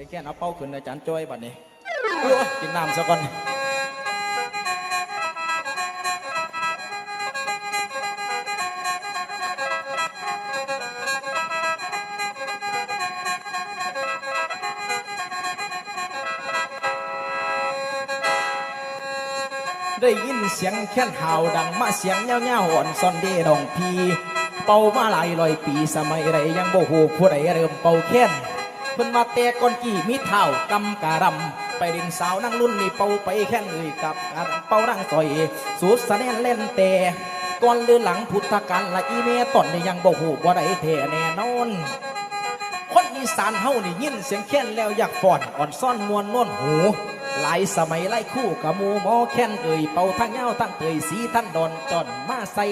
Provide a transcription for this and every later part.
สียงแค่นเอาเป้าขึ้นอาจารย์จ้อยบัดนี้โอ้ยกินน้ำซะก่อนได้ยินเสียงแค่นห่าวดังมาเสียงเงี้ยวๆอ่อนซอนเดดองพี เป่ามาหลายร้อยปีสมัยไรยังบ่ฮู้ผู้ใดเริ่มเป่าแค่น พิ่นมาแต่ก่อนกี่มีเท้ากำการำไปดินสาวนั่งรุ่นนี่เป่าไปแค่นเลยกับกเป่านั่งซอยสูดสะแนนเล่นแต่ก่อนหรือหลังพุทธกาลละอีเมตอนนี่ยังบ่ฮู้บ่ได้แท้แน่นอนคนอีสานเฮานี่ยินเสียงแค้นแล้วอยากฟอนอ่อนซ่อนมวนน่นหู หลายสมัยไล่คู่กับมูหมอแค้นเอ่ยเป่าทั้งเงาทั้งเตยสีท่านดอนจอนมาใส่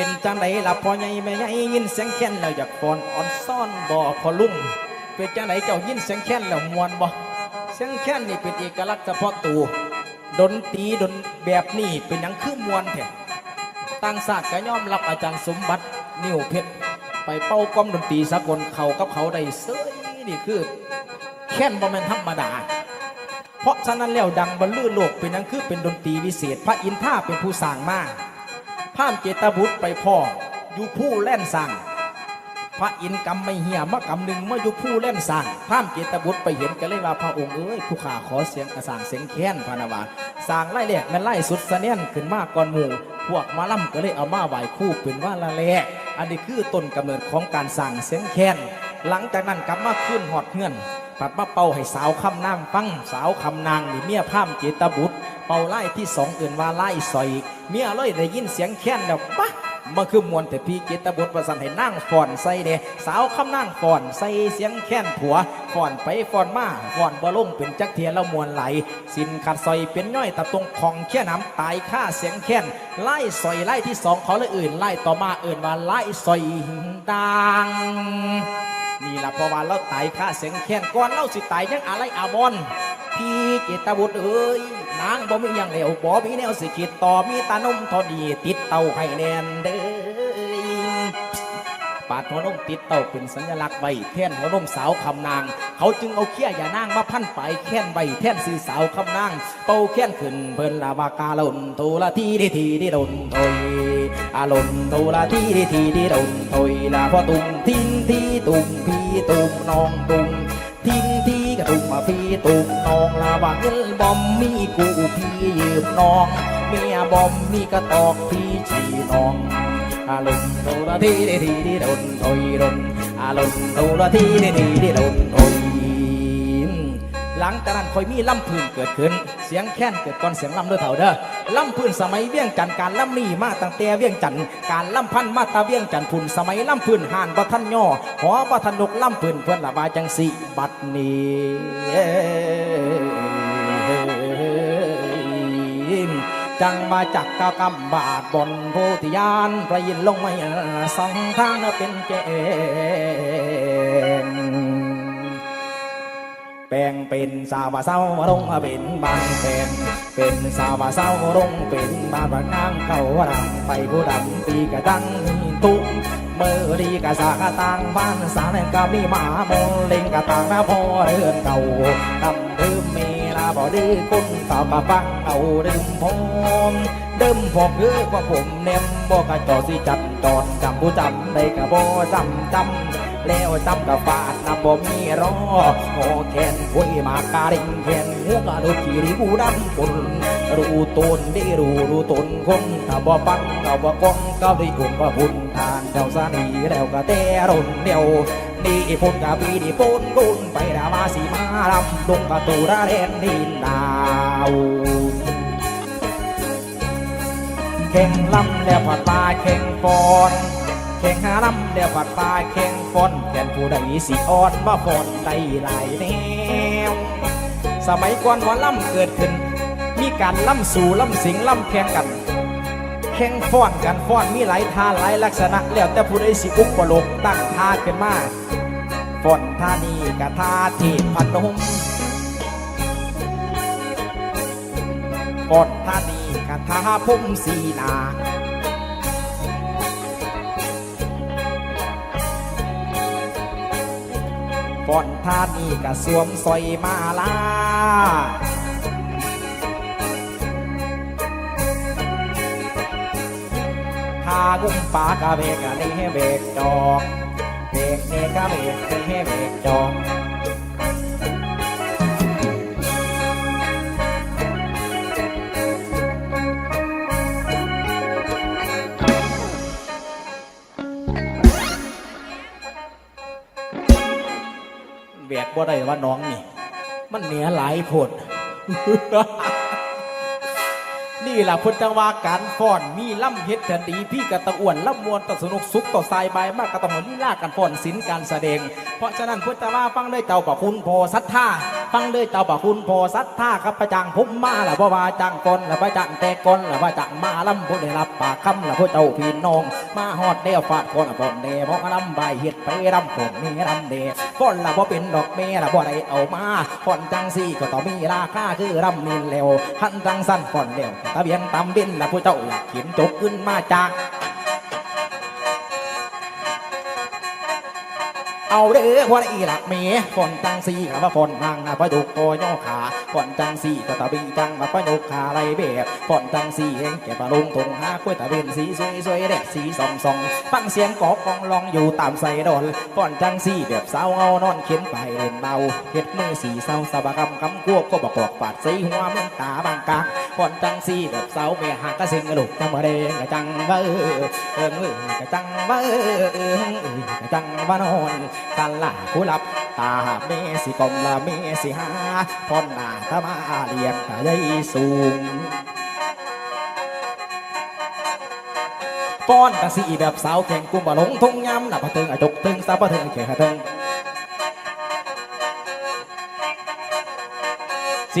เป็นจังไดล่ะพอใหญ่แม่ใหญ่ยินเสียงแค้นแล้วอยากฟอนอ่อนซ่อนบ่พอลุ่มเป็นจังไดเจ้ายินเสียงแค้นแล้วมวนบ่เสียงแค้นนี่เป็นเอกลักษณ์เฉพาะตัวดนตรีดนแบบนี้เป็นหยังคือมวนแท้ต่างศาสตร์ก็ยอมรับอาจารย์สมบัตินิ้วเพชรไปเป้ากล้อมดนตรีสากลเขากับเขาได้เซยนี่คือแค่นบ่แม่นธรรมดาเพราะฉะนั้นแล้วดังบรรลือโลกเป็นหยังคือเป็นดนตรีวิเศษ พระอินทราเป็นผู้สร้างมาก พามเจตบุตรไปพ่ออยู่ผู้แล่นสั่งพระอินทร์กำไม่เหี่ยมากำหนึ่งเมาอยู่ผู้เล่นสั่งพามเจตบุตรไปเห็นก็เลยว่าพระองค์เอ้ยผู้ข่าขอเสียงกระสางเสียงแค้นพานาวาสางไล่แหลกแมันไล่สุดเสนียนขึ้นมาก่อนหมู่พวกมาล่ำก็เลยเอามาไหวคู่เป็นว่าละแลกอันนี้คือต้นกำเนิดของการสั่งเสียงแค้นหลังจากนั้นกลับมาขึ้นหอดเฮือน ปัดมาเป่าให้สาวคำนางฟังสาวคำนางนี่เมียพามเจตบุตร เป่าไล่ที่สองอื่นว่าไล่สอย เมียเลยได้ยินเสียงแค้นแล้วปะมันคือมวลแต่พี่เกตบุตรประสันให้นั่งฟอนใส่เดสาวคำนั่งฟอนใส่เสียงแค้นผัวฟอนไปฟอนมาฟอนบ่ลงเป็นจักเทียนแล้วมวลไหล สินขัดซอยเป็นย่อยตะตรงของแค่น้ำตายค่าเสียงแค้นไล่ซอยไล่ที่สองเขาเลยอื่นไล่ต่อมาอื่นว่าไล่ซอยดัง นี่ละเพราะว่าเราตายค่าเสียงแค้นก่อนเราสิตายยังอะไรอาบอนพี่เจตบุตรเอ้ยนางบ่มีอย่างเหลวบ่มีแนวสิคิดต่อมีตานมทอดีติดเตาไข่แนนเด้อ ปาดหัวนมติดเต้าเป็นสัญลักษณ์ไว้แท่นหัวนมสาวคำนาง เขาจึงเอาเขี้ยอย่านางมาพันไปแค่นใบแท่นสีสาวคำนาง เป่าแค่นขึ้นเพิ่นลาวากาลนตูละทีดีทีดีดนโอยอาลนตูละทีดีทีดีดนโอยลาพอตุ่มทิ้งที่ตุ่มพี่ตุ่มน้องตุ่มทิ้งที่กระตุกมมาพี่ตุกน้องลาวาเงินบอมมีกูพี่ยืมน้องเมียบอมมีกระตอกพี่ชีน้อง อารมณ์โทระทีดีทีดีดนโอยดนอารมณ์โทระทีดีทีดีดนโอยหลังจากนั้นค่อยมีล่ำพื้นเกิดขึ้น เสียงแค้นเกิดก่อนเสียงล่ำด้วยเถ่าเด้อล่ำพื้นสมัยเวียงจันทร์การล่ำนี่มาตั้งแต่เวียงจันทร์การล่ำพันมาตาเวียงจันทร์พุ่นสมัยล่ำพื้นห่านบัทันย่อหอบัทันนกล่ำพื้นเพื่อนละบายจังสิบัดนี้ จังมาจากกากำบาดบนโพธิญาณประยินลงไม่สองทางเป็นเจงแปลงเป็นสาวเศร้ารงเป็นบางแปลงเป็นสาวเศร้ารงเป็นบานบางนางเขาดังไปผู้ดำปีกระดังตุ้มเมื่อดีกะสากะต่างบ้านสาแนกะมีหมาโมเล็งกะต่างนะพอเรือนเก่าดำดื่มเม บ่ได้คนเก่ากะฟังเอาเดื่มพร้อมเดิมพอคือว่าผมเนม บ่กะจอสิจัดจอดจำผู้จำได้กะบ่จำจำแล้วจำกับฟาดนับบ่มีรอโอแขนคุยมาการิงแขนหัวกะดูขีริกูดำคนรู้ตนได้รู้รู้ตนคนถ้าบ่ฟังก็บ่กงก็ได้คุณว่าพุ่นทานเจ้าสานีแล้วก็แต่รนเดียวนี่พุ่นกะปีนี่พุ่นกุนไปดามาสีมาลำลงประตูระเรนดินดาว แข่งลำแล้วผัดปลาแข่งฟอนแข่งหาลำแล้วผัดปลาแข่งฟอนแก่นผู้ใดสิอ่อนมาฟอนได้หลายแนวสมัยก่อนว่าลำเกิดขึ้น มีการลำสู่ลำสิงลำแข่งกันแข่งฟ้อนกันฟ้อนมีหลายท่าหลายลักษณะ แล้วแต่ผู้ใดสิอุปโลกตั้งท่าขึ้นมาฟ้อนท่านี้กับท่าเทพนมกดท่านี กะทาพุ่มสีนาก่อนท่านี่กะสวมสอยมาลาหากุมปากะเบกะนี่เบกจอกเบกนี่กะเบกนี่เบกจอก บ่ได้ว่าน้องนี่ มันเหนือหลายผด นี่แหละพุทธวาการฟ้อนมีล่ำเฮ็ดแผ่นดีพี่กะตะอ้วนล่ำมวนตะสนุกสุขต่อสายใบมากกะต้องลีลากันฟ้อนศิลป์การแสดง เพราะฉะนั้นพุทธวาฟังได้เจ้าป่คุณพอศรัทธาฟังได้เจ้าป่คุณพอศรัทธาครับประจังผมมาละเพราะว่าจังกอนละพระจังแต่กอนละพระจังมาล่ำผู้ได้รับปากคำละพระเจ้าพี่น้อง มาฮอดเดียวฟาดคนละคนเดมองลำใบเฮ็ดไปรำคนนี่รำเดฟ้อนละบ่เป็นดอกเมละบ่ได้เอามาฟ้อนจังสี่ก็ต้องมีราคาคือรำนินแล้วหันจังสั้นฟ้อนเดียวตะเบียนตำบินละผู้เจ้าอยากเขียนจกขึ้นมาจาก เอาเด้อพออีหลักเมฝนจังสีกับว่าฝนทางนาพะยุกโกย่อขาฝนจังสีก็ตะบีจังมาพะยุกขาไรเแบบฝนจังสีเองแกปลาลุงทงหากล้วยตะเวนสีสวยสวยๆเด็กสีสองสองฟังเสียงกอกองลองอยู่ตามใส่ดอนฝนจังสีแบบสาวเอานอนเข็นไปเล่นเบาเฮ็ดมือสีเศร้าสะบะกำกำกวบก็บอกบอกปาดใส่หัวเมืองตาบางกาฝนจังสีแบบสาวแม่หักกระเซ็งกระดูกจังมาเดงกระจังเบ้อเอิงเอิงกระจังเบ้อเอิงเอิงกระจังบ้านอนกันละผู้รับตาเมสิกลมละเมสิหาพอนหน้าตามาเลียงตาใจสูงป้อนกะสีแบบสาวแข่งกุมบะหลงทงยำหน้าพะเทิงอจกเทิงสาวพะเทิงแข่งเทิง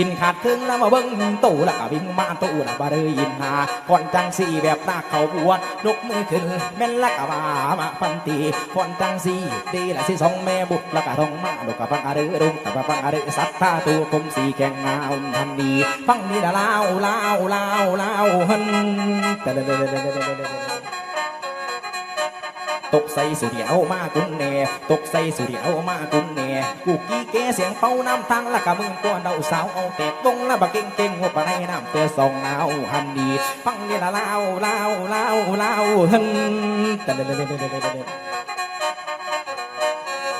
สินขาดครึ่งแล้วมาเบิ้งตู้ละกะวิ่งมาตู้ละบาเรยินหาก่อนจังสีแบบหน้าเขาบวชนกมือขึ้นแม่นละกะมามาพันตีก่อนจังสีดีละสิสองแม่บุกละกะทองมาดกกะฟังอาเรรุงกะฟังอาเรสัตตาตัวคมสีแข่งงามทันดีฟังนี่ละเล่าวลาวลาวลาวหัน ตกใส่สุเดียวมากุนแน่ตกใส่สุเดียวมากุนแน่กูกี้เกเสียงเป่าน้ำทางละกะมึงตัวเดาสาวเอาแตกตรงละบะเก่งเก่งหัวปะในน้ำเตะสองนาวหันดีฟังนี่ละเล่าวลาวลาวลาวหันแต่เดเดเดเดเดเดเด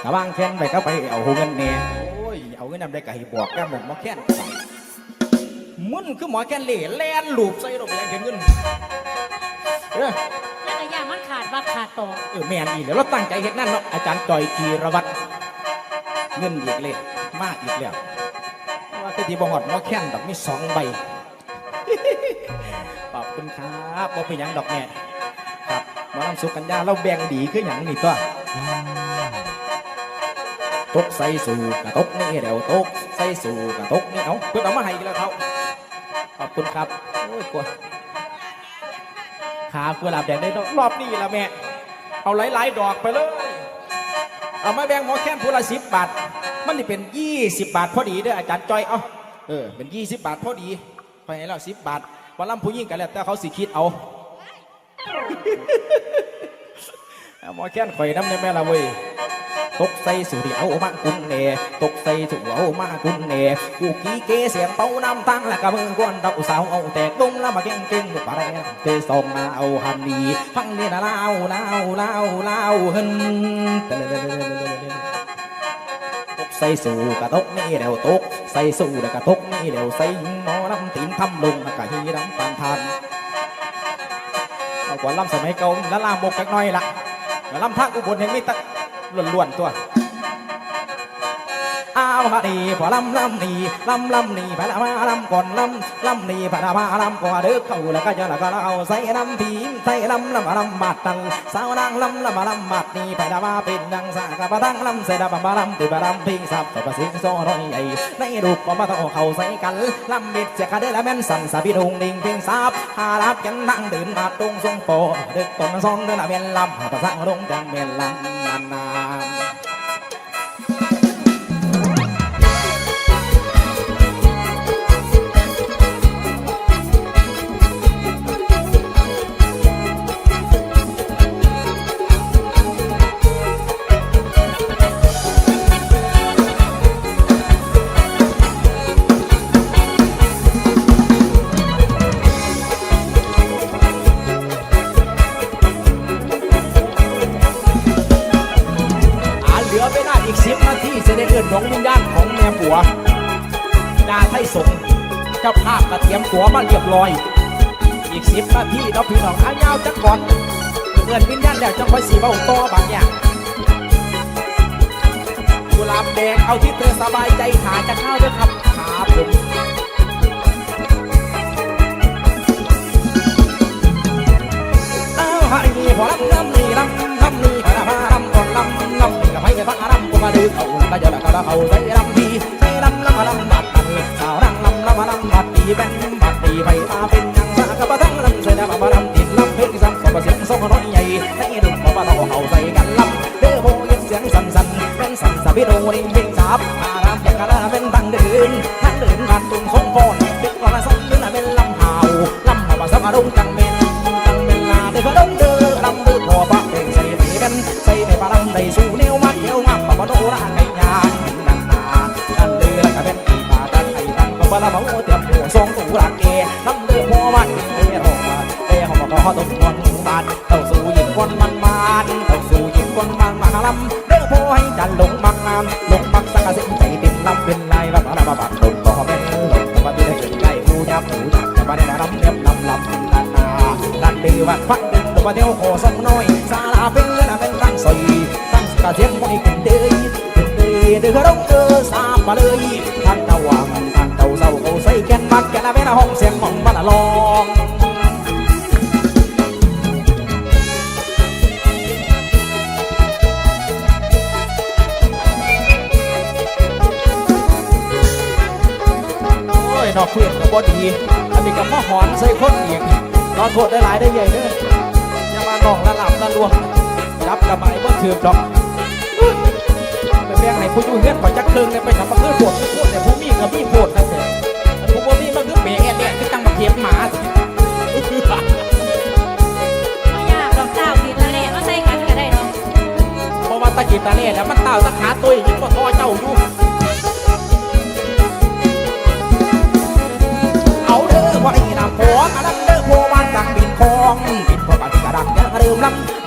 กะบางแค้นไปก็ไปเอาหูเงินแน่โอ้ยเอาเงินนำได้กะให้บอกแก้หมกมาแค้นมึนคือหมอแค้นเหล่แลนลูบใส่ดอกแรงเงินเออ แล้วก็ย่างมันขาดว่าขาดต่อเออแม่นอีแล้วเราตั้งใจเห็นนั่นเนาะอาจารย์จอยกีรวัตรเงินอีกเลยมากอีกแล้วเพราะว่าคือที่บอหอดมาแค่นดอกมีสองใบ ขอบคุณครับบ่เป็นหยังดอกแม่ครับหมอลำสุกัญญาเราแบ่งดีคือหยังนี่ตัวตกใส่สู่กระตกนี่เดี๋ยวตกใส่สู่กระตกนี่เอาเพื่อนเอามาให้อีกแล้วเขาขอบคุณครับโอ้ยกลัวากุหลาบแดงได้ดอกรอบนี้ละแม่ เอาหลาย ๆ ดอกไปเลย เอามาแบ่งหมอแค้นผู้ละสิบบาท มันนี่เป็นยี่สิบบาทพอดีเด้ออาจารย์จอย เอาเออ เป็นยี่สิบบาทพอดีไปให้เราสิบบาทวันลำผู้ยิ่งกันแล้วแต่เขาสิคิดเอาเอาหมอแค้นข่อยน้ำในแม่ละเว้ย ตกใส่สุริเอามากุนเนตกใส่สุเอามากุนเนกูกี้เกเสียงเป่าน้ำตั้งและกะมือกวนดอกสาวเอาแตกดงแล้วมาเก่งเก่งปะแรงเตะสองมาเอาหันดีฟังนี่นะเล่าวลาวลาวลาวหันตกใส่สู่กระตกนี่เดี๋ยวตกใส่สู่เดี๋ยวกระตกนี่เดี๋ยวใส่หมอลำตีนทำลงแล้วกะฮีรำปานทันเอากว่าลำสมัยเก่าแล้วลามกจักหน่อยละแล้วลำทางอุบลแห่งนี้ตะ ล้วนๆตัว อ้าวฮะดีพอลำลำนี่ลำลำนี่พะละมาลำก่อนลำลำนี่พะละมาลำก่อนเด้อเขาแล้วก็จะแล้วก็เอาใส่ลำผีใส่ลำลำลำบาดตันสาวนางลำลำลำบาดนี่พะละมาเป็นดังสากะปะตั้งลำใส่ลำมาลำติบะลำพิงสับต่อประสิงโซน้อยใหญ่ในรูปก็มาต่อเขาใส่กันลำบิดเสียกะเด้อละแม่นสั่นสะบิดงดิ่งพียงซับหาลับกันนั่งเดินมาตรงทรงโปเด็กตนซ้อนเด้อละแม่นลำหาประสังลงจังแม่นลำนาน ตัวมาเรียบร้อย อีกสิบนาทีเราพี่น้องอายาวจักก่อนเงินวิญญาณแล้วจะค่อยสีเบาต่อบางอย่างกุหลาบแดงเอาที่เธอสบายใจหาจะเข้าด้วยครับ ไปปะลำได้สู้แนวมักเดียวมักปะปะโนราไก่ยางนันนาดันเด้อล้วก็เป็นปีมาดันไอ้ดันก็ปะละเมาเตียมหัวทรงตูรักเกลำเด้อพอมันเอ้ยหอมาเอหอมาพอตกคนบานเต่าสู้ยิงคนมันมานเต่าสู้ยิงคนมันมาลำเด้อพอให้จันลงมักน้ำลงมักสักกะสิใจเติดลำเป็นไรละบะละบะบะตนก็เป็นหลงก็มาที่ได้ใกล้ผู้ยับผู้ยับจะมาได้รำเนียบลำลำนานาดันเดือวัดฟัดดึงตัวเดียวโคสมน้อยสาลาเป็น ตั้งกระเทียมคนอีกเดยเดยเดือดร้องเออสาบมาเลยท่านตะวังท่านเต่าเศร้าเขาใส่แกนมัดแกนเป็นห้องเสียงมองมาละลองโอ้ยนอกเพื่อนก็บ่ดีอันนี้ก็พ่อหอนใส่คนเอีกขอโทษได้หลายได้ใหญ่เด้ออย่ามาหลอกละหลับละลวงจับกระบายบ่ถือดอก แบ่งให้ผู้อยู่เฮือนขอจักเคิงเลยไปทำมาเพื่อปวดปวดแต่ผู้มีก็มีปวดนั่นแหละผู้บ่มีมันคือเบะแอดแดดคือตั้งมาเทียบหมาไม่ยากดอกเต้าผิดละแหล่มาใส่กันก็ได้เนาะเพราะว่าตะกี้ตาเล่แล้วมันเต้าตะขาตัวยิ่งกว่าทอเจ้าอยู่เอาเด้อว่าไอ้นำผัวกระดังเด้อผัวบ้านดังบินคองบินพอปานกระดังยังเริ่มลำ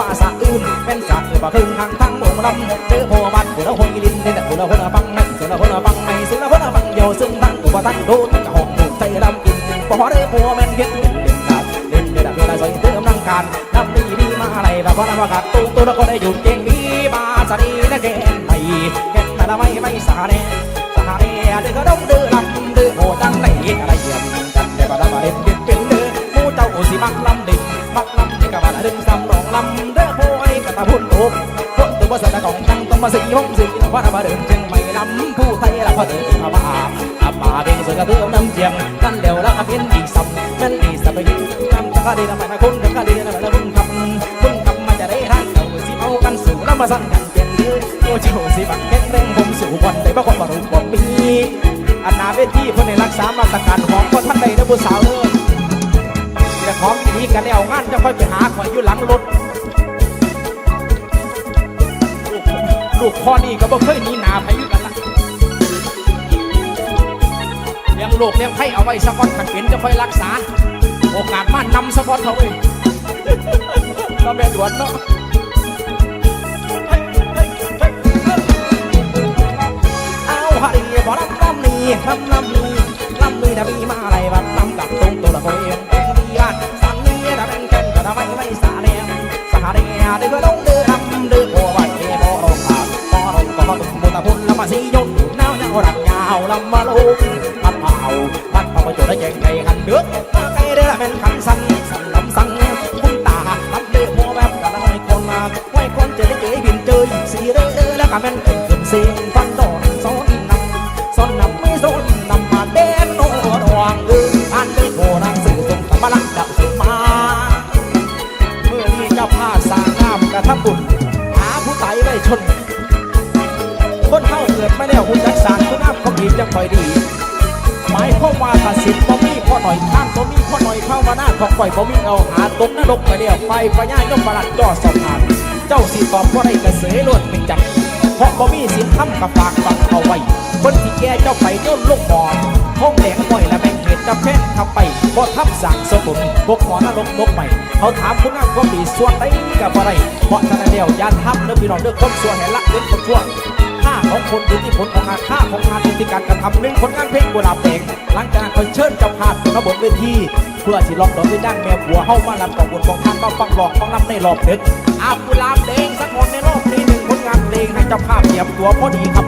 เด้อผัวบ้านป่าสะอื่นเป็นสัตว์บ่คึงทางทั้งวงลำเด้อผัวบ้านผู้ละหอยลินเด้อผู้ละคนละบังไม่สุละคนละบังไม่สุละคนละบังเดียวซึ่งตั้งอุปตั้งโดนกะหอกถูกใจลำกินบ่เด้อผัวแม่นเฮ็ดเล่นเล่นกับเล่นเด้อเวลาใส่เติมร่งการทำดีดีมาอะไรแบบว่าประกาศตู้ตู้แล้วก็ได้หยุดเก่งดีมาสดีและแกนไทยแกนแต่ละไม่ไม่สาแน่สหเรียเดือดง มาสีห้องสีแล้วว่ามาเดินเชียงใหม่ลำผู้ไทยละพอเดินมาบ้าอาบาเป็นเสือกระเทือน้ำเจียมกันเดียวล้วก็เป็นอีกซ้ำแม่นอีสับไปยิ่งน้ำตะกะดีทำไม่มาคุณตะกะดีทำไม่ละคุณคำคุณคำมาจะได้ทางเก่าสิเอากันสู่แล้วมาสั่นกันเป็นเดือโอ้เจ้าสิบังเก็ตเร่งผมสู่บอลได้บ่คนบ่รู้บ่มีอันนาเวทีเพื่อนในรักษามาตรการของคนท่านใดนะผู้สาวเด้อจะของดีกันแล้วงานจะค่อยไปหาข่อยอยู่หลังรถ ลูกพ่อนี่ก็บ่เคยหนีหนาไปอยู่กันละเลี้ยงลูกเลี้ยงไผ่เอาไว้สักวันขันเป็นจะค่อยรักษา โอกาสมานำสักวันเขาเองเราแม่ดวนเนาะเอาฮารีบ่ลำลำนี่ลำลำนี่ลำนี่นะมีมาอะไรบัดลำกับตรงตัวละคนเองแกงดีอะสังนี่นะเป็นแกนก็ทำไมไม่สาแดงสาแดงเดือดดือดลำเดือด สียนน้าวยาวรักยาวลำมาลุกพัดเผาพัดเผาไปจุดได้ยังไงกันเดือดมาไก่เดือดเป็นคันสั่งสั่งลำสั่งคุณตาทำเลือดโมแบบกันละไม่คนมาไว้คนเจอได้เจอบินเจอสีเดือดแล้วก็เป็นขึ้นขึ้นเสียง จังคอยดี หมายความว่าถ้าสิทธิ์บ่มีพ่อหน่อยข้ามบ่มีพ่อหน่อยเข้ามาหน้าของข่อยบ่มีเอาหาตกนรกไปเดียวไปพญายมบาลัดจอดสอบผ่านเจ้าสิตอบบ่ได้กระเสยล้วนเป็นจังเพราะบ่มีสินทำกับฝากฝังเอาไว้คนที่แก่เจ้าไปโยนลูกหมอนห้องแดงบ่อยและแบ่งเหตุกับแค่ทำไปบ่ทับสั่งสมบุญพวกหมอนรกนกใหม่เขาถามคุณงามความดีส่วนใดกับอะไรเพราะฉะนั้นเดียวยานทับเด้อพี่น้องเด้อคนส่วนแห่ละเล่นคนชั่วาของคนอยู่ที่ผลของงานค่าของงานอิที่การกระทำหนึ่งผลงานเพลงกุหลาบเพลงหลังจากนั้นเชิญเจ้าภาพขึ้นมาบนเวทีเพื่อสิลองดอกด้วยด้านแมวหัวเฮ้ามาลำกองบนของท่านมาฟังหลอกฟังลำในรอบดึกอากุหลาบเพลงสักคนในรอบนี้หนึ่งผลงานเพลงให้เจ้าภาพเตรียมตัวพอดีครับ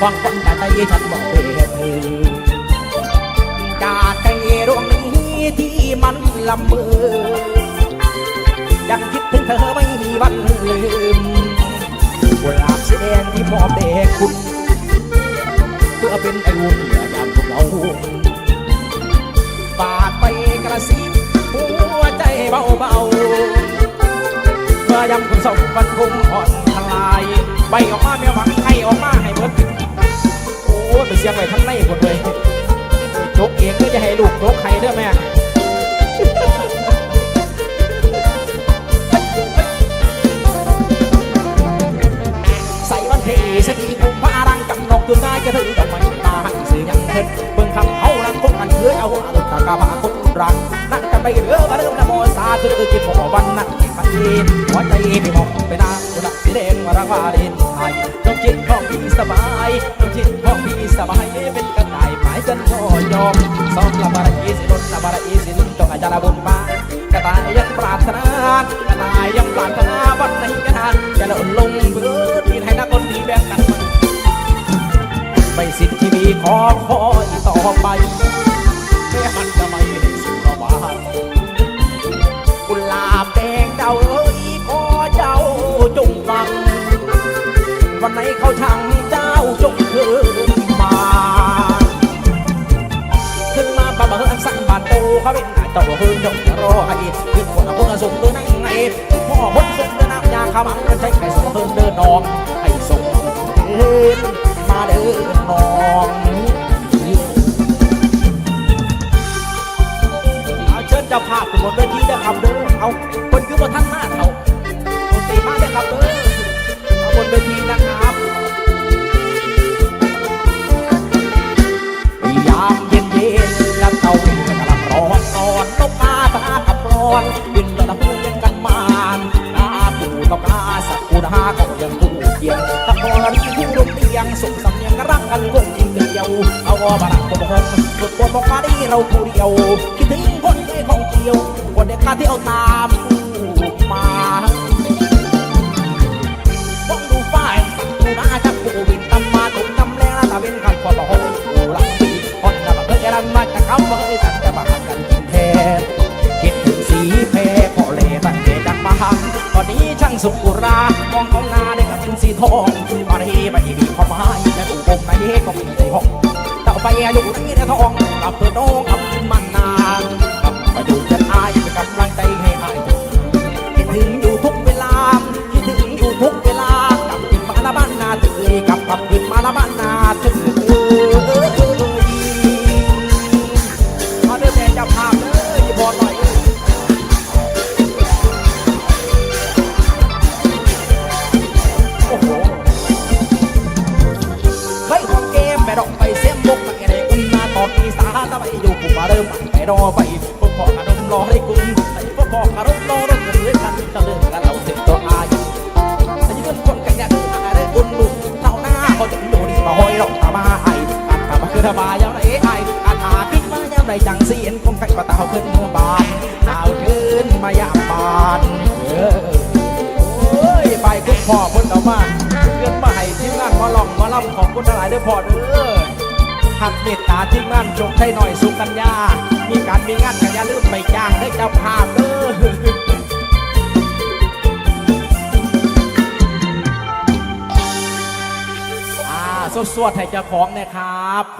ฟังฟังแต่ใจฉันบอกเวทจากใจดวงนี้ที่มันลำเมอยังคิดถึงเธอไม่มีวันลืมกุหลาบสีแดงที่มอบเด็กคุณเพื่อเป็นไออุ่นยามพวกเราฝากไปกระซิบหัวใจเบาๆเมื่อ ยำคุณส่งบรรทุมผ่อนทลาย ใบออกมาเมียหวังให้ออกมาให้เบิดโอ้ยไปเสียงไว้ทั้งในหมดเลยจกเองก็จะให้ลูกจกใครเด้อแม่ใส่วันเทสกีกุมพารังกำนกตัวได้จะถึงดอกไม้ตาหันสื่อยังเห็นเบิ่ง คำเอารังคงกันเถื่อเอาอาลุตากาบาคนรังนั่งกันไปเรือมาเริ่มนโมสาธุเออกินพอวันนั้นขันทีหัวใจไม่มองไปนากุหลาบสีแดงมารังวาเรนไทยจงจิตของพี่สบายจงจิตของพี่สบายเป็นกระต่ายหมายจนพอยอมสองละบาระอีสิลนละบาระอีสิลจงอาจารย์บุญมากระต่ายยังปรารถนากระต่ายยังปรารถนาวันไหนกันนานจะหล่นลงเบื่อที่ให้นักคนดีแบ่งกันไม่สิ้นที่มี ขอคอยต่อไปแม้มันจะไม่ได้สิ่งประมาณกุหลาบแดงเดาเอ้ยขอเจ้าจงฟัง วันไหนเขาช่างเจ้าจงคืนมาขึ้นมาบะเบิดสั่งบานโตเขาเป็นนายเจ้าเฮิงจงจะรอให้ขึ้นคนละคนส่งตัวนั่งไงพ่อคนส่งเดินน้ำยาขมังใช้ไก่ส่งเฮิงเดินนองให้ส่งเดินมาเดินนอง เจ้าภาพทุกคนเวทีเด้อครับเด้อเอาคนคือบ่ท่านหน้าเขาคนตีมาเด้ครับเด้อเอาบนเวทีนะครับยามเย็นเย็นๆแล้วเต่าเองกำลังร้อนนอนนกกาตากับร้อนบินระดับเยังกันมานกาปูตกาสักกูดาก็ยังกูเกียงตะกอนผู้ดมเตียงสุขสำเนียงรักกันวงจริงเดียวเอาบารักบกสุดบนบอกมาดีเราผู้เดียวคิดถึง คนเคยของเกี่ยวคนเด็กข้าที่เอาตามกูมามองดูฝ้ายดูนาจับกูวินตำมาตุกตำแรงละตาเป็นคำขอบอกกูรักดีคนละบักเอ้ยรันมาจากคำว่าเอ้ยสันจะมาหักกันแท้คิดถึงสีเพพอเลตั้งเจดังมาหักตอนนี้ช่างสุกุรามองของนาได้กับเป็นสีทองคือมาทีไปดีพอมาและกูคงในเฮก็มีในห้องเต่อไปอายู่ที่ในทองกับเพื่อนน้องกับมัน ดูจะอายเป็นกำลังใจให้อายคิดถึงอยู่ทุกเวลาคิดถึงอยู่ทุกเวลากลับขึ้นมาละบ้านนาตึกเลยกลับกลับขึ้นมาละบ้าน ปะเตาขึ้นเมื่อบานดาวขึ้นมายามบานเออโอ้ยไปคุณพ่อคุณเอามาเงินมาให้ทีมงานมาลองมาล่ำของคุณทั้งหลายด้อพ่อเด้อหักเมตตาทีมงานจงไทยหน่อยสุกัญญา มีการมีงานกันอย่าลืมไปจ้างให้เจ้าภาพเด้ออ่าสวดๆให้เจ้าของนะครับ